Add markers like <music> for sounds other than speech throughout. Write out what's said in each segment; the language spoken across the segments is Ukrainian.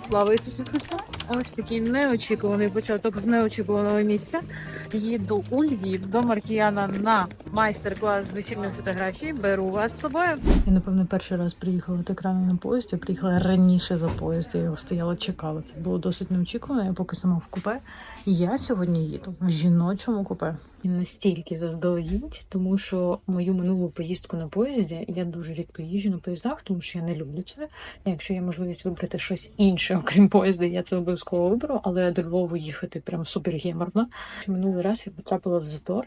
Слава Ісусу Христу! Ось такий неочікуваний початок з неочікуваного місця. Їду у Львів до Маркіяна на майстер-клас з весільної фотографії. Беру вас з собою. Я напевно перший раз приїхала так рано на поїзд. Приїхала раніше за поїзд. Я його стояла, чекала. Це було досить неочікувано. Я поки сама в купе. Я сьогодні їду в жіночому купе. Настільки заздалегідь, тому що мою минулу поїздку на поїзді я дуже рідко їжджу на поїздах, тому що я не люблю це. Якщо є можливість вибрати щось інше, окрім поїзда, я це обов'язково виберу, але до Львову їхати прям супергеморно. Минулий раз я потрапила в затор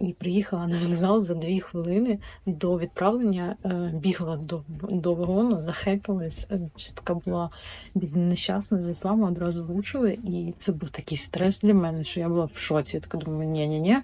і приїхала на вокзал за дві хвилини до відправлення. е, Бігла до, до вагону, захепилась. Е, Все така була нещасна з ісламу, одразу влучили. І це був такий стрес для мене, що я була в шоці. Я така думаю, ні ні ні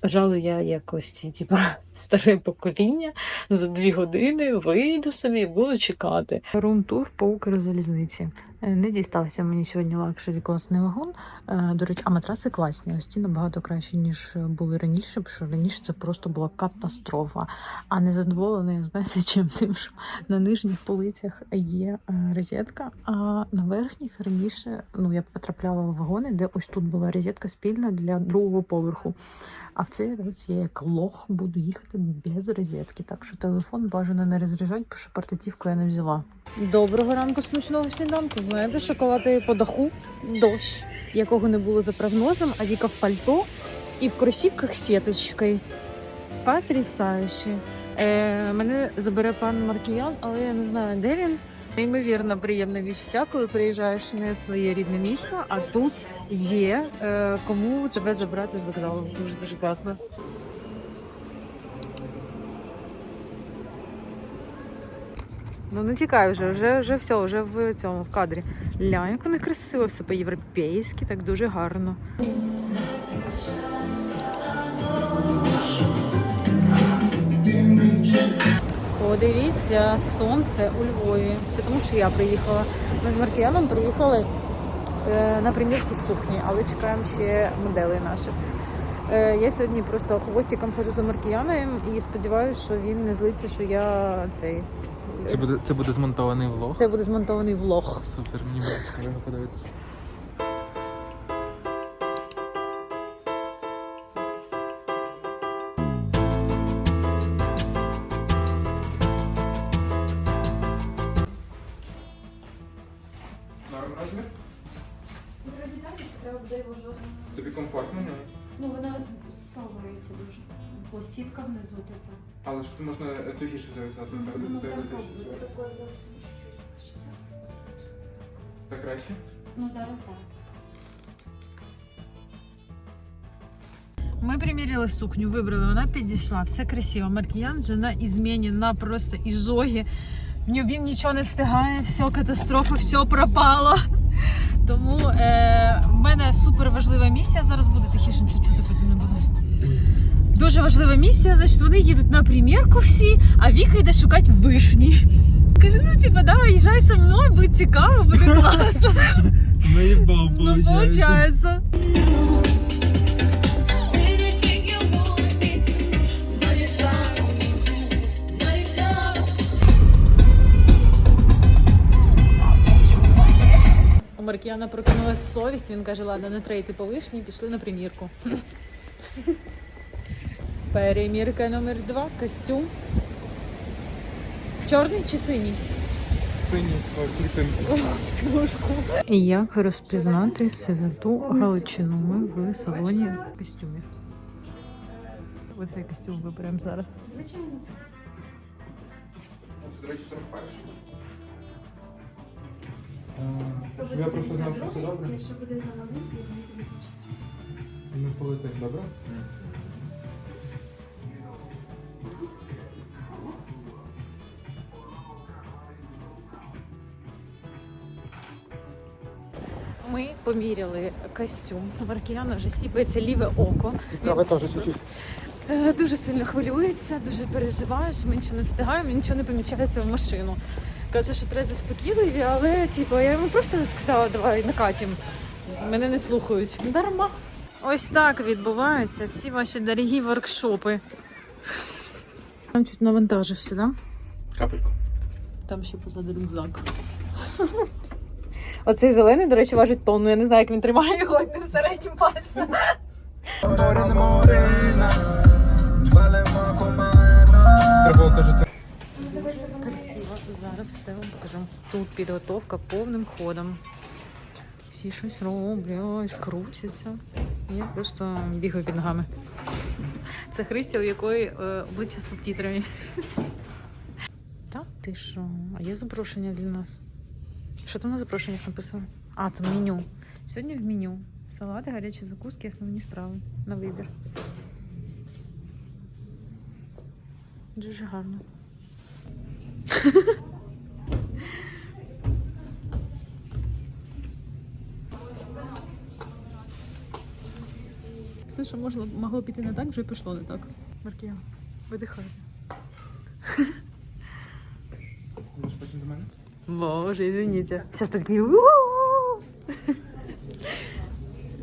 Пожалуй, я якось типу, <laughs> старе покоління за дві години вийду собі і буду чекати. Рум-тур по Укрзалізниці. Е, Не дістався мені сьогодні лакшері класний вагон. Е, До речі, а матраси класні. Ось ці набагато кращі, ніж були раніше, бо що раніше це просто була катастрофа. А не задоволена, я знаєте, чим тим, що на нижніх полицях є е, розетка, а на верхніх раніше ну я потрапляла в вагони, де ось тут була розетка спільна для другого поверху. А в цей раз я як лох буду їхати без розетки. Так що телефон бажано не розряджати, бо що портативку я не взяла. Доброго ранку, смачного сніданку. Знаєте, шоколади по даху дощ, якого не було за прогнозом, а Віка в пальто і в кросівках сіточкою. Потрясающе. Е, мене забере пан Маркіян, але я не знаю, де він. Неймовірно приємне відчуття, коли приїжджаєш не в своє рідне місто, а тут є е, кому тебе забрати з вокзалу. Дуже дуже класно. Ну не тікай вже, вже, вже все, вже в цьому в кадрі. Ля, як вони красиво, все по-європейськи, так дуже гарно. Подивіться, сонце у Львові. Це тому, що я приїхала. Ми з Маркіяном приїхали на примірку сукні, але чекаємо ще моделей наших. Е, я сьогодні просто хвостиком хожу за Маркіяном і сподіваюся, що він не злиться, що я цей. Це буде, це буде змонтований влог. Це буде змонтований влог. Супер, мені буде подивитися. Совується дуже. Бо сітка внизу типу. Але ж тут можна е, тугіше зав'язати. Ну, так, ну, так, буде так. таке зовсім чуть-чуть. бачите? Так краще? Ну зараз так. Ми приміряли сукню, вибрали, вона підійшла, все красиво. Маркіян вже на ізміні, на просто ізогі. В нього Він нічого не встигає, все катастрофа, все пропало. Тому е, в мене супер важлива місія. Зараз буде тихіше, чуть чути, потім не буде. Дуже важлива місія. Значить, вони їдуть на примірку всі, а Віка йде шукати вишні. Каже, ну типа, да, їжджай со мною, буде цікаво, буде класно. <laughs> Наїбав, Ну, виходить. У Маркіяна прокинулась совість, він каже, ладно, не трейти по вишні, пішли на примірку. Перемірка номер два, костюм. Чорний чи синій? Сині клітинки. Смужку. Як розпізнати святу Галичину в салоні костюмів? Оцей костюм виберемо зараз. Звичайно. До речі, 41. Я просто знав, що все добре. Якщо буде тисяча. Ми полетимо, добре? Ми поміряли костюм. Маркіяна вже сіпається ліве око. Він е, дуже сильно хвилюється, дуже переживає, що ми нічого не встигаємо, нічого не поміщається в машину. Каже, що треба заспокійливі, але типу, я йому просто сказала, давай накатім. Мене не слухають. Дарма. Ось так відбуваються всі ваші дорогі воркшопи. Там чуть навантажився, да? Капельку. Там ще позаду рюкзак. <laughs> Оцей зелений, до речі, важить тонну. Я не знаю, як він тримає його одним середнім пальцем. Дуже красиво. Зараз все вам покажу. Тут підготовка повним ходом. Всі щось роблять, крутяться. Я просто бігаю під ногами. Це Христя, у якої е, обличчя з субтитрами. Та ти що? А є запрошення для нас? Що там на запрошеннях написано? А, там меню. Сьогодні в меню. Салати, гарячі закуски, основні страви на вибір. Дуже гарно. <laughs> Все, що можна, могло піти не так, вже пішло не так. Маркія, видихайте. будеш потім до мене. Боже, извините. Сейчас такі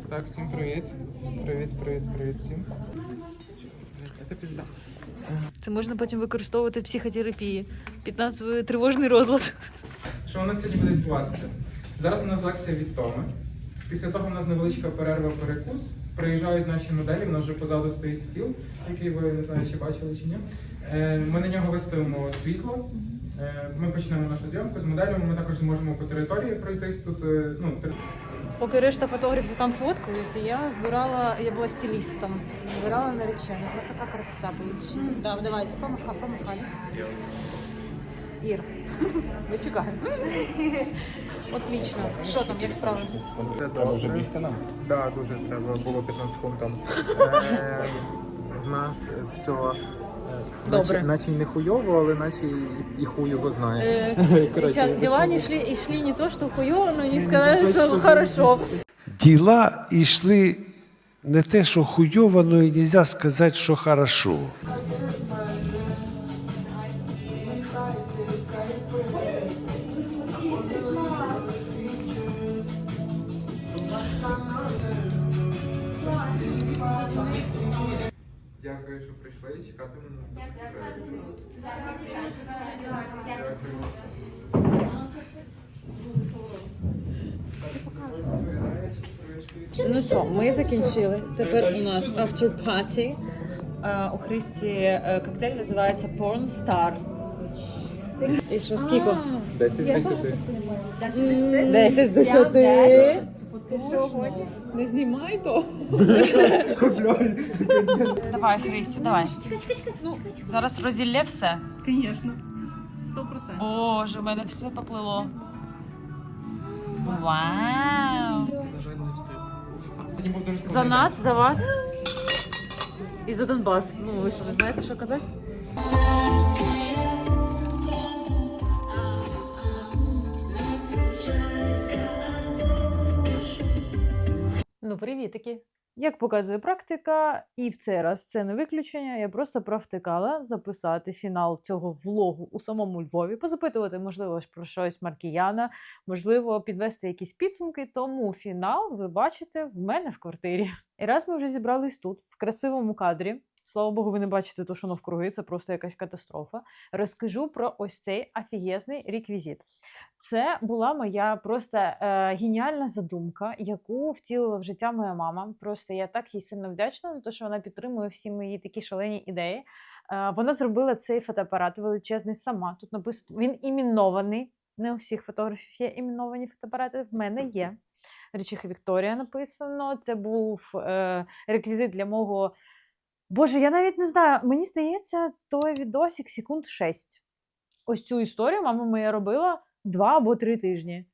Так, всім привіт. Привіт, привіт, привіт всім. Це пізда. Це можна потім використовувати в психотерапії під назвою тривожний розлад. Що у нас сьогодні буде відбуватися? Зараз у нас лекція від Томи. Після того у нас невеличка перерва перекус. Приїжджають наші моделі, у нас вже позаду стоїть стіл, який ви не знаю, чи бачили чи ні. Е, Ми на нього виставимо світло. Е, Ми почнемо нашу зйомку з моделями. Ми також зможемо по території пройтись тут. е, Ну, тер- Поки решта фотографів там фоткаються, я збирала, я була стилістом, збирала наречених. Ось така краса вийшла. Да, давайте, помаха, помахали. Ір, <laughs> вичекаємо. <laughs> Отлично. Що там, як справи? Це Треба вже бігти нам. Да, дуже треба було 15 хвилин тому. Е, В нас все Добре. наче й не хуйово, але наче і- і хуй його знає. Э, Короче, сейчас дела не шли, и шли не то, что хуёво, но не сказали, что что хорошо. Діла йшли не те, що хуйово, но і нельзя сказати, що хорошо. Дякую, що прийшли на. Ну що, ми закінчили. Тепер у нас after party. Е, У Христі е, коктейль називається Porn Star. І що, скільки? 10 з 10. 10 з 10. Ти що, гониш? Не знімай то. Давай, Христі, давай. Ну, зараз розілє все. Звісно. Сто процентів. Боже, у мене все поплило. Вау! За нас, за вас і за Донбас. Ну, ви що, не знаєте, що казати? Ну, привітики. Як показує практика, і в цей раз це не виключення. Я просто практикала записати фінал цього влогу у самому Львові, позапитувати, можливо, про щось Маркіяна, можливо, підвести якісь підсумки. Тому фінал ви бачите в мене в квартирі. І раз ми вже зібрались тут, в красивому кадрі. Слава Богу, ви не бачите то, що навкруги, це просто якась катастрофа. Розкажу про ось цей афієзний реквізит. Це була моя просто е, геніальна задумка, яку втілила в життя моя мама. Просто я так їй сильно вдячна за те, що вона підтримує всі мої такі шалені ідеї. Е, вона зробила цей фотоапарат величезний сама. Тут написано він іменований. Не у всіх фотографів є іменовані фотоапарати. В мене є. Річиха Вікторія написано. Це був е, реквізит для мого. Боже, я навіть не знаю. Мені здається, той відосик секунд 6. Ось цю історію мама моя робила два або три тижні.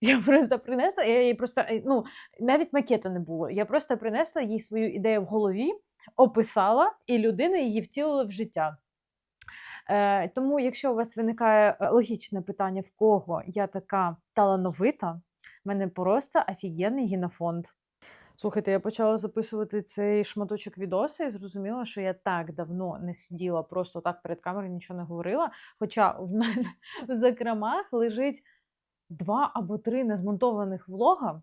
Я просто принесла, я їй просто, е, ну, навіть макета не було. Я просто принесла їй свою ідею в голові, описала, і людина її втілила в життя. Е, тому, якщо у вас виникає е, логічне питання, в кого я така талановита, в мене просто офігенний генофонд. Слухайте, я почала записувати цей шматочок відоса і зрозуміла, що я так давно не сиділа просто так перед камерою, нічого не говорила. Хоча в мене <laughs> в закромах лежить два або три незмонтованих влога,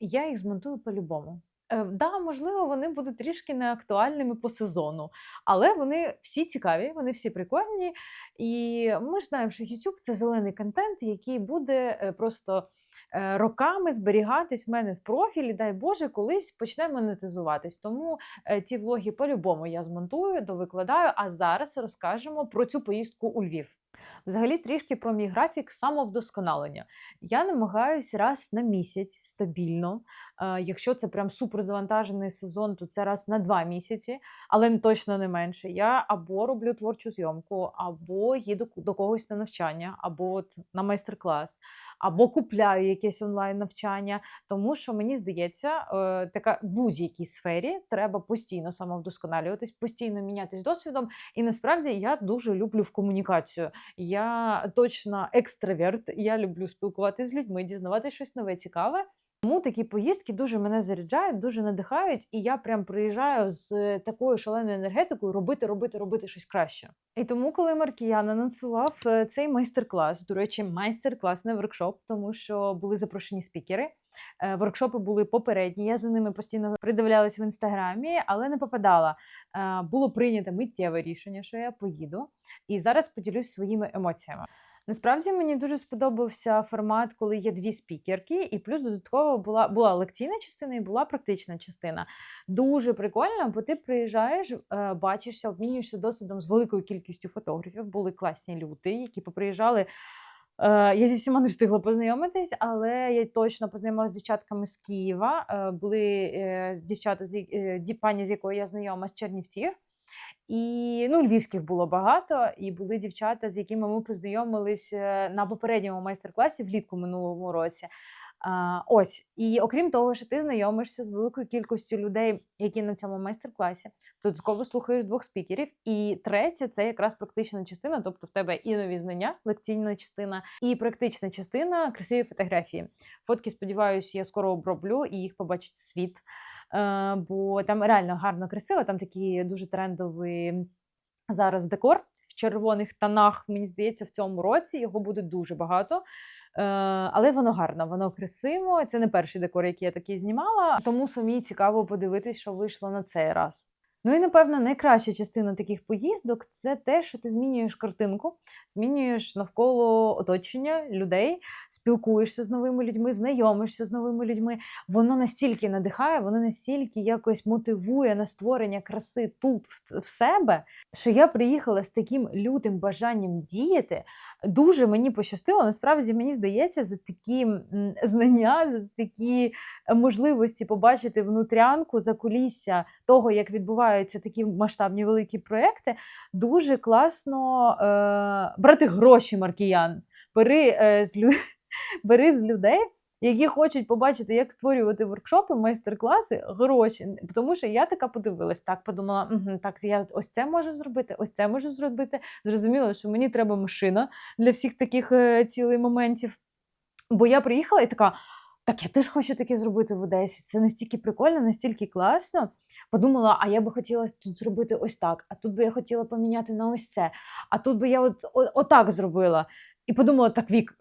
і я їх змонтую по-любому. Е, да, можливо, вони будуть трішки неактуальними по сезону, але вони всі цікаві, вони всі прикольні. І ми ж знаємо, що YouTube це зелений контент, який буде е, просто роками зберігатись в мене в профілі. Дай Боже, колись почне монетизуватись. Тому е, ті влоги по-любому я змонтую, довикладаю. А зараз розкажемо про цю поїздку у Львів. Взагалі, трішки про мій графік самовдосконалення. Я намагаюсь раз на місяць стабільно. Якщо це прям супер завантажений сезон, то це раз на два місяці, але точно не менше. Я або роблю творчу зйомку, або їду до когось на навчання, або от на майстер-клас, або купляю якесь онлайн навчання. Тому що мені здається, е, така будь-якій сфері треба постійно самовдосконалюватись, постійно мінятись досвідом. І насправді я дуже люблю в комунікацію. Я точно екстраверт. Я люблю спілкуватися з людьми, дізнавати щось нове, цікаве. Тому такі поїздки дуже мене заряджають, дуже надихають, і я прям приїжджаю з такою шаленою енергетикою робити, робити, робити щось краще. І тому, коли Маркіян анонсував е, цей майстер-клас, до речі, майстер-клас не воркшоп, тому що були запрошені спікери. Е, Воркшопи були попередні. Я за ними постійно придивлялась в інстаграмі, але не попадала. Е, Було прийнято миттєве рішення, що я поїду. І зараз поділюсь своїми емоціями. Насправді мені дуже сподобався формат, коли є дві спікерки, і плюс додатково була, була лекційна частина і була практична частина. Дуже прикольно, бо ти приїжджаєш, е, бачишся, обмінюєшся досвідом з великою кількістю фотографів. Були класні люди, які поприїжджали. Е, Я зі всіма не встигла познайомитись, але я точно познайомилася з дівчатками з Києва. Е, Були дівчата, з пані, з якою я знайома з Чернівців. І ну, львівських було багато, і були дівчата, з якими ми познайомились е, на попередньому майстер-класі влітку минулому році. А, ось, і окрім того, що ти знайомишся з великою кількістю людей, які на цьому майстер-класі, додатково слухаєш двох спікерів. І третє це якраз практична частина, тобто в тебе і нові знання, лекційна частина, і практична частина красиві фотографії. Фотки, сподіваюся, я скоро оброблю і їх побачить світ. Е, бо там реально гарно красиво, там такий дуже трендовий зараз декор в червоних тонах. Мені здається, в цьому році його буде дуже багато. Е, але воно гарно, воно красиво. Це не перший декор, який я такий знімала. Тому самі цікаво подивитись, що вийшло на цей раз. Ну і напевно найкраща частина таких поїздок це те, що ти змінюєш картинку, змінюєш навколо оточення людей, спілкуєшся з новими людьми, знайомишся з новими людьми. Воно настільки надихає, воно настільки якось мотивує на створення краси тут в, себе, що я приїхала з таким лютим бажанням діяти. Дуже мені пощастило. Насправді мені здається, за такі знання, за такі е, можливості побачити внутрянку за кулісся того, як відбуваються такі масштабні великі проекти, дуже класно е, брати гроші маркіян. Бери, е, з лю... <laughs> Бери з людей. Які хочуть побачити, як створювати воркшопи, майстер-класи, гроші. Тому що я така подивилась, так подумала, угу, так я ось це можу зробити, ось це можу зробити. Зрозуміло, що мені треба машина для всіх таких е, цілей моментів. Бо я приїхала і така. Так, я теж хочу таке зробити в Одесі. Це настільки прикольно, настільки класно. Подумала, а я би хотіла тут зробити ось так, а тут би я хотіла поміняти на ось це, а тут би я от, от, отак зробила. І подумала, так Вік,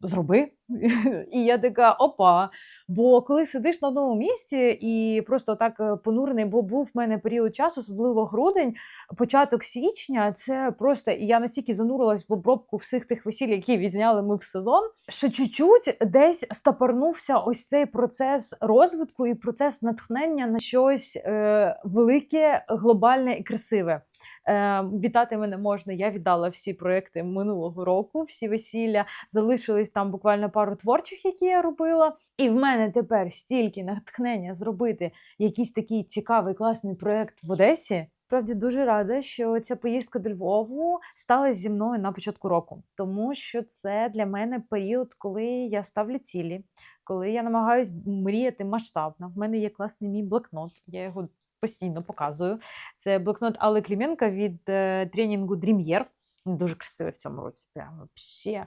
зроби. <laughs> І я така, опа. Бо коли сидиш на одному місці і просто так е, понурений, бо був в мене період часу, особливо грудень, початок січня, це просто і я настільки занурилась в обробку всіх тих весіль, які відзняли ми в сезон, що чуть-чуть десь стопорнувся ось цей процес розвитку і процес натхнення на щось е, велике, глобальне і красиве. Е, вітати мене можна. Я віддала всі проекти минулого року, всі весілля. Залишились там буквально пару творчих, які я робила. І в мене тепер стільки натхнення зробити якийсь такий цікавий, класний проект в Одесі. Справді дуже рада, що ця поїздка до Львову сталася зі мною на початку року, тому що це для мене період, коли я ставлю цілі, коли я намагаюсь мріяти масштабно. В мене є класний мій блокнот. Я його постійно показую. Це блокнот Алли Кліменка від е, тренінгу Dreamier. Дуже красивий в цьому році. Прямо взагалі.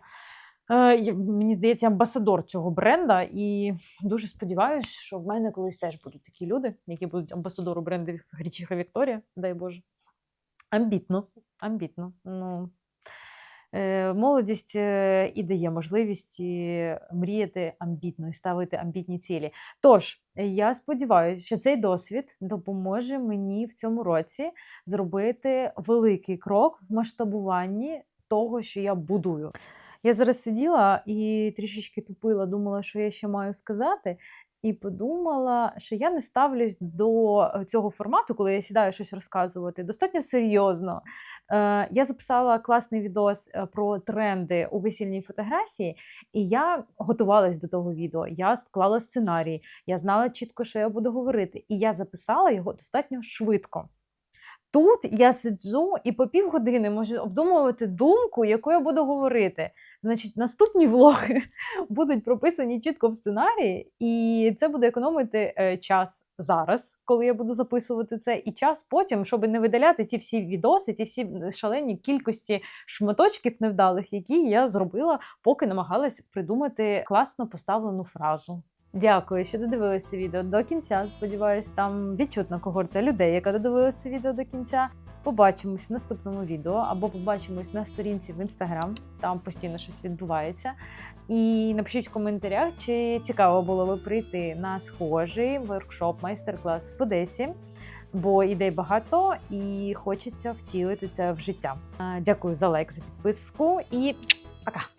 Е, мені здається, амбасадор цього бренда, і дуже сподіваюся, що в мене колись теж будуть такі люди, які будуть амбасадору бренду Грічиха Вікторія, дай Боже. Амбітно, амбітно. Ну, молодість е, і дає можливість мріяти амбітно і ставити амбітні цілі. Тож, я сподіваюся, що цей досвід допоможе мені в цьому році зробити великий крок в масштабуванні того, що я будую. Я зараз сиділа і трішечки тупила, думала, що я ще маю сказати. І подумала, що я не ставлюсь до е, цього формату, коли я сідаю щось розказувати, достатньо серйозно. Е, я записала класний відос е, про тренди у весільній фотографії, і я готувалась до того відео. Я склала сценарій, я знала чітко, що я буду говорити, і я записала його достатньо швидко. Тут я сиджу і по півгодини можу обдумувати думку, яку я буду говорити. Значить, наступні <laughs> влоги будуть прописані чітко в сценарії, і це буде економити е, час зараз, коли я буду записувати це, і час потім, щоб не видаляти ці всі відоси, ці всі шалені кількості шматочків невдалих, які я зробила, поки намагалась придумати класно поставлену фразу. Дякую, що додивились це відео до кінця. Сподіваюсь, там відчутна когорта людей, яка додивилась це відео до кінця. Побачимось в наступному відео або побачимось на сторінці в інстаграм. Там постійно щось відбувається. І напишіть в коментарях, чи цікаво було би прийти на схожий воркшоп, майстер-клас в Одесі. Бо ідей багато і хочеться втілити це в життя. Дякую за лайк, за підписку і пока!